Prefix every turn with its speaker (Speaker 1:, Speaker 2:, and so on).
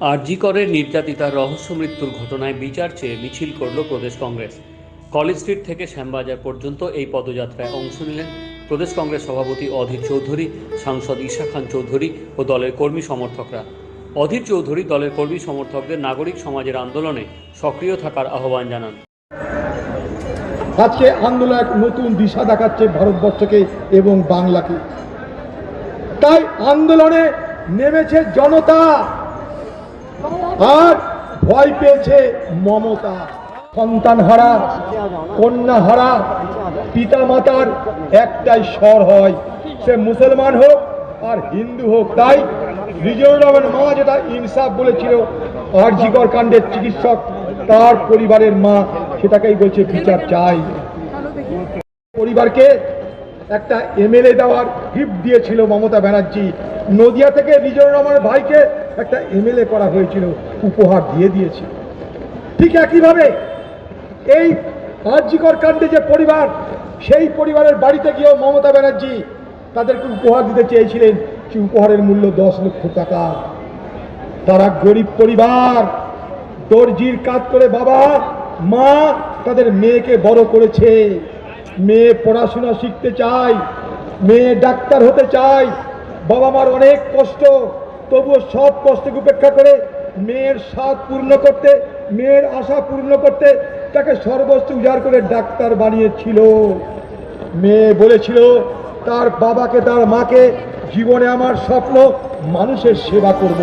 Speaker 1: আরজি করের নির্যাতিতার রহস্য মৃত্যুর ঘটনায় বিচার চেয়ে মিছিল করল প্রদেশ কংগ্রেস। কলেজ স্ট্রিট থেকে শ্যামবাজার পর্যন্ত এই পদযাত্রায় অংশ নিলেন প্রদেশ কংগ্রেস সভাপতি অধীর চৌধুরী, সাংসদ ঈশা খান চৌধুরী ও দলের কর্মী সমর্থকরা। অধীর চৌধুরী দলের কর্মী সমর্থকদের নাগরিক সমাজের আন্দোলনে সক্রিয় থাকার আহ্বান জানান।
Speaker 2: আজকে আন্দোলন এক নতুন দিশা দেখাচ্ছে ভারতবর্ষকে এবং বাংলাকে। তাই আন্দোলনে নেমেছে জনতা। আর ভয় পেয়েছে মমতা। সন্তান হারা কন্যা হারা পিতা মাতার একটাই স্বর হয়। সে মুসলমান হোক আর হিন্দু হোক, তাই বিজয় রহমান মা যেটা ইনসাফ বলেছিল। আরজিকর কাণ্ডের চিকিৎসক তার পরিবারের মা, সেটাকেই বলছে বিচার চাই। পরিবারকে একটা এমএলএ দেওয়ার গিফট দিয়েছিল মমতা ব্যানার্জি। নদিয়া থেকে বিজয় রহমানের ভাইকে একটা এমএলএ করা হয়েছিল, উপহার দিয়ে দিয়েছে। ঠিক একইভাবে এই আর্যিকর কাণ্ডে যে পরিবার, সেই পরিবারের বাড়িতে গিয়েও মমতা ব্যানার্জি তাদেরকে উপহার দিতে চেয়েছিলেন, সেই উপহারের মূল্য দশ লক্ষ টাকা। তারা গরিব পরিবার, দর্জির কাজ করে বাবা, মা তাদের মেয়েকে বড় করেছে। মেয়ে পড়াশোনা শিখতে চায়, মেয়ে ডাক্তার হতে চায় বাবা মার অনেক কষ্ট। তবুও সব কষ্টকে উপেক্ষা করে মেয়ের স্বাদ পূর্ণ করতে, মেয়ের আশা পূর্ণ করতে তাকে সর্বস্ব উজাড় করে ডাক্তার বানিয়েছিল। মেয়ে বলেছিল, তার বাবাকে, তার মাকে জীবনে আমার স্বপ্ন মানুষের সেবা করব।